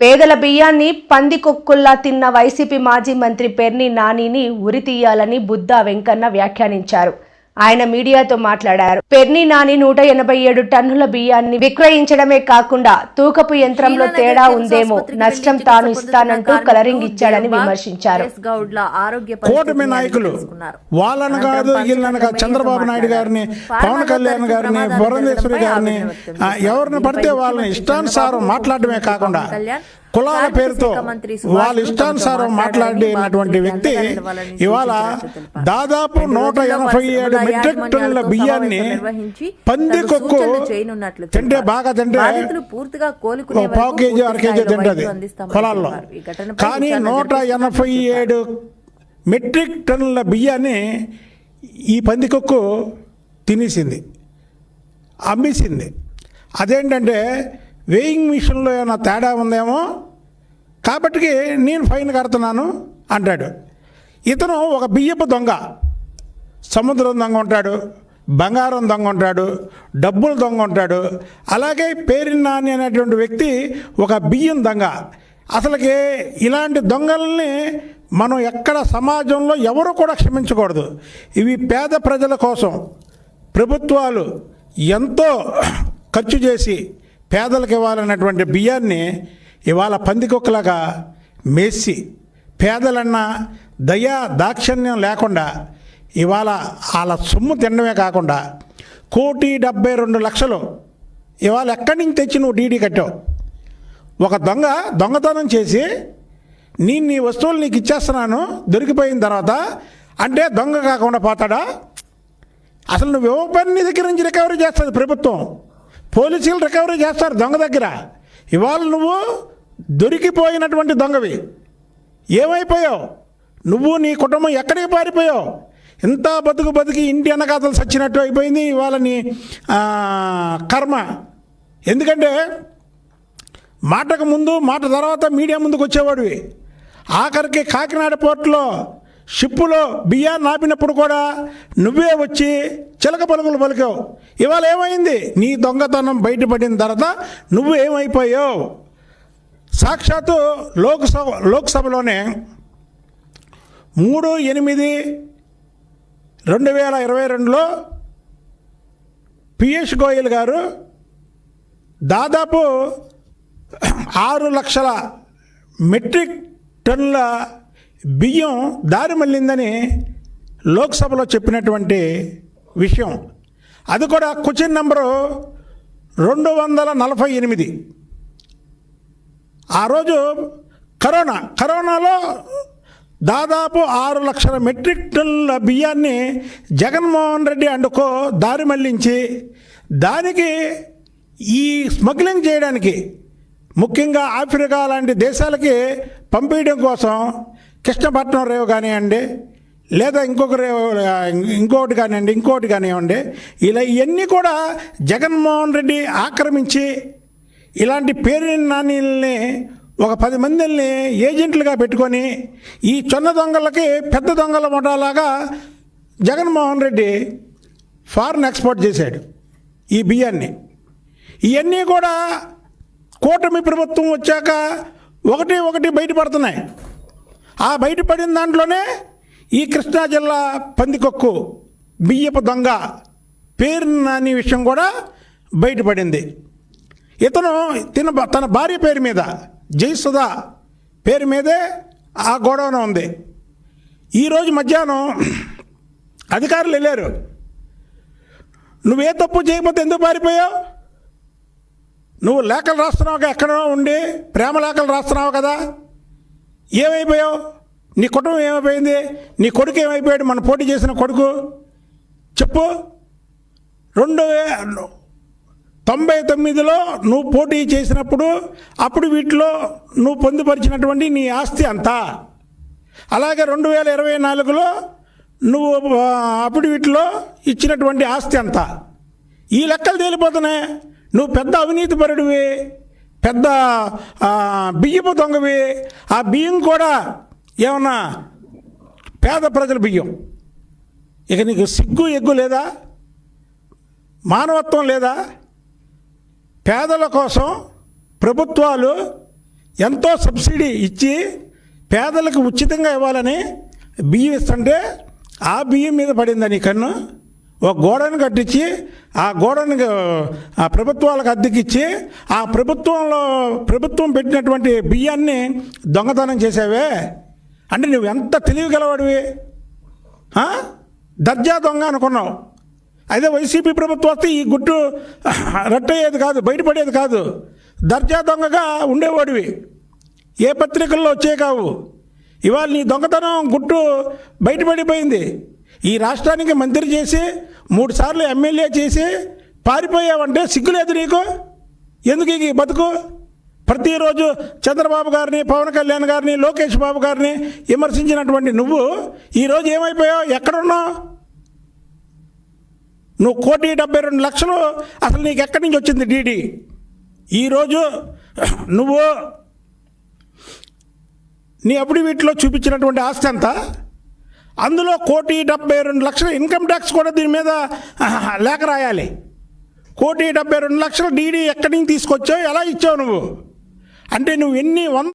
పేదల బియ్యాన్ని పందికొక్కుల్లా తిన్న వైసీపీ మాజీ మంత్రి పెర్ని నానిని ఉరితీయాలని బుద్ధా వెంకన్న వ్యాఖ్యానించారు. ఆయన మీడియాతో మాట్లాడారు. పెర్ని నాని నూట ఎనభై ఏడు టన్నుల బియ్యాన్ని విక్రయించడమే కాకుండా తూకపు యంత్రంలో తేడా ఉందేమో నష్టం తాను ఇస్తానంటూ కలరింగ్ ఇచ్చాడని విమర్శించారు. కూటమి నాయకులు వాళ్ళని కాదు వీళ్ళని కాదు చంద్రబాబు నాయుడు గారిని పవన్ కళ్యాణ్ గారిని పురంధేశ్వరి గారిని ఎవరిని పడితే వాళ్ళని ఇష్టానుసారం మాట్లాడమే కాకుండా కులాల పేరుతో వాళ్ళ ఇష్టానుసారం మాట్లాడినటువంటి వ్యక్తి ఇవాళ దాదాపు నూట ఎనభై ఏడు మెట్రిక్ టన్నుల బియ్యాన్ని పందికొక్కు తింటే బాగా తింటే పావు కేజీ అర కేజీ తింటది పొలాల్లో కానీ నూట ఎనభై ఏడు మెట్రిక్ టన్నుల బియ్యాన్ని ఈ పందికొక్కు తినేసింది అమ్మేసింది. అదేంటంటే వేయింగ్ మిషన్లో ఏమైనా తేడా ఉందేమో? కాబట్టి నేను ఫైన్ కడుతున్నాను అంటాడు. ఇతను ఒక బియ్యపు దొంగ. సముద్రం దొంగ ఉంటాడు బంగారం దొంగ ఉంటాడు డబ్బులు దొంగ ఉంటాడు. అలాగే పేరిన నాని అనేటువంటి వ్యక్తి ఒక బియ్యం దొంగ. అసలుకి ఇలాంటి దొంగల్ని మనం ఎక్కడ సమాజంలో ఎవరు కూడా క్షమించకూడదు. ఇవి పేద ప్రజల కోసం ప్రభుత్వాలు ఎంతో ఖర్చు చేసి పేదలకు ఇవ్వాలన్నటువంటి బియ్యాన్ని ఇవాళ పందికొక్కలాగా మేసి పేదలన్న దయా దాక్షిణ్యం లేకుండా ఇవాళ వాళ్ళ సొమ్ము తినడమే కాకుండా కోటి డెబ్బై రెండు లక్షలు ఇవాళ ఎక్కడి నుంచి తెచ్చి నువ్వు డీడీ కట్టావు? ఒక దొంగ దొంగతనం చేసి నేను నీ వస్తువులు నీకు ఇచ్చేస్తున్నాను దొరికిపోయిన తర్వాత అంటే దొంగ కాకుండా పోతాడా? అసలు నువ్వు ఇవ్వబడి దగ్గర నుంచి రికవరీ చేస్తుంది ప్రభుత్వం? పోలీసులు రికవరీ చేస్తారు దొంగ దగ్గర. ఇవాళ నువ్వు దొరికిపోయినటువంటి దొంగవి. ఏమైపోయావు? నువ్వు నీ కుటుంబం ఎక్కడికి పారిపోయావు? ఇంత బతుకు బతికి ఇంటి అన్నగాతలు సచ్చినట్టు అయిపోయింది ఇవాళ నీ కర్మ. ఎందుకంటే మాటకు ముందు మాట తర్వాత మీడియా ముందుకు వచ్చేవాడివి. ఆఖరికి కాకినాడ పోర్టులో షిప్పులో బియ్యాన్ని ఆపినప్పుడు కూడా నువ్వే వచ్చి చిలక పలుకులు పలికావు. ఇవాళ ఏమైంది? నీ దొంగతనం బయటపడిన తర్వాత నువ్వు ఏమైపోయావు? సాక్షాత్తు లోక్సభ లోక్సభలోనే మూడు ఎనిమిది రెండు వేల ఇరవై రెండులో పియూష్ గోయల్ గారు దాదాపు ఆరు లక్షల మెట్రిక్ టన్నుల బియ్యం దారి మళ్ళిందని లోక్సభలో చెప్పినటువంటి విషయం. అది కూడా క్వశ్చన్ నెంబరు రెండు వందల నలభై ఎనిమిది. ఆ రోజు కరోనా కరోనాలో దాదాపు ఆరు లక్షల మెట్రిక్ టన్నుల బియ్యాన్ని జగన్మోహన్ రెడ్డి అండుకో దారి మళ్ళించి దానికి ఈ స్మగ్లింగ్ చేయడానికి ముఖ్యంగా ఆఫ్రికా లాంటి దేశాలకి పంపించడం కోసం కృష్ణపట్నం రేవు కానివ్వండి లేదా ఇంకొక రేవు ఇంకోటి కానివ్వండి ఇంకోటి కానివ్వండి ఇలా ఇవన్నీ కూడా జగన్మోహన్ రెడ్డి ఆక్రమించి ఇలాంటి పేరు నాణ్యుల్ని ఒక పది మందిని ఏజెంట్లుగా పెట్టుకొని ఈ చిన్న దొంగలకి పెద్ద దొంగల ముఠాలాగా జగన్మోహన్ రెడ్డి ఫారెన్ ఎక్స్పోర్ట్ చేశాడు ఈ బియ్యాన్ని. ఇవన్నీ కూడా కూటమి ప్రభుత్వం వచ్చాక ఒకటి ఒకటి బయటపడుతున్నాయి. ఆ బయటపడిన దాంట్లోనే ఈ కృష్ణా జిల్లా పందికొక్కు బియ్యపు దొంగ పేరు నాని విషయం కూడా బయటపడింది. ఇతను తిన తన భార్య పేరు మీద జయసుధ పేరు మీదే ఆ గొడవన ఉంది. ఈరోజు మధ్యాహ్నం అధికారులు వెళ్ళారు. నువ్వే తప్పు చేయకపోతే ఎందుకు పారిపోయావు? నువ్వు లేఖలు రాస్తున్నావు ఎక్కడో ఉండి ప్రేమ లేఖలు రాస్తున్నావు కదా? ఏమైపోయావు? నీ కుటుంబం ఏమైపోయింది? నీ కొడుకు ఏమైపోయాడు? మన పోటీ చేసిన కొడుకు? చెప్పు. రెండు వే- తొంభై తొమ్మిదిలో నువ్వు పోటీ చేసినప్పుడు అప్పుడు వీటిలో నువ్వు పొందుపరిచినటువంటి నీ ఆస్తి అంతా. అలాగే రెండు వేల ఇరవై నాలుగులో నువ్వు అప్పుడు వీటిలో ఇచ్చినటువంటి ఆస్తి అంతా. ఈ లెక్కలు తేలిపోతున్నాయి. నువ్వు పెద్ద అవినీతి పరుడివి. పెద్ద బియ్యపు దొంగవి ఆ బియ్యం కూడా ఏమన్నా పేద ప్రజల బియ్యం. ఇక నీకు సిగ్గు ఎగ్గు లేదా? మానవత్వం లేదా? పేదల కోసం ప్రభుత్వాలు ఎంతో సబ్సిడీ ఇచ్చి పేదలకు ఉచితంగా ఇవ్వాలని బియ్యం ఇస్తుంటే ఆ బియ్యం మీద పడిందా నీ కన్ను? ఒక గోడను కట్టించి ఆ గోడను ఆ ప్రభుత్వాలకు అద్దెకిచ్చి ఆ ప్రభుత్వంలో ప్రభుత్వం పెట్టినటువంటి బియ్యాన్ని దొంగతనం చేసావే. అంటే నువ్వు ఎంత తెలివి గలవాడివి? దర్జా దొంగ అనుకున్నావు. అదే వైసీపీ ప్రభుత్వం వస్తే ఈ గుట్టు రట్టయ్యేది కాదు బయటపడేది కాదు. దర్జా దొంగగా ఉండేవాడివి. ఏ పత్రికల్లో వచ్చే కావు. ఇవాళ నీ దొంగతనం గుట్టు బయటపడిపోయింది. ఈ రాష్ట్రానికి మంత్రి చేసి మూడు సార్లు ఎమ్మెల్యే చేసి పారిపోయావంటే సిగ్గులేదు నీకు? ఎందుకు ఈ బతుకు? ప్రతిరోజు చంద్రబాబు గారిని పవన్ కళ్యాణ్ గారిని లోకేష్ బాబు గారిని విమర్శించినటువంటి నువ్వు ఈరోజు ఏమైపోయావు? ఎక్కడున్నావు? నువ్వు కోటి డెబ్బై రెండు లక్షలు అసలు నీకు ఎక్కడి నుంచి వచ్చింది డీడీ? ఈరోజు నువ్వు నీ అప్పుడు వీటిలో చూపించినటువంటి ఆస్తి అంతా అందులో కోటి డెబ్బై రెండు లక్షల ఇన్కమ్ ట్యాక్స్ కూడా దీని మీద లేఖ రాయాలి. కోటి డెబ్బై రెండు లక్షల డీడీ ఎక్కడి నుంచి తీసుకొచ్చావు? ఎలా ఇచ్చావు నువ్వు? అంటే నువ్వు ఎన్ని వంద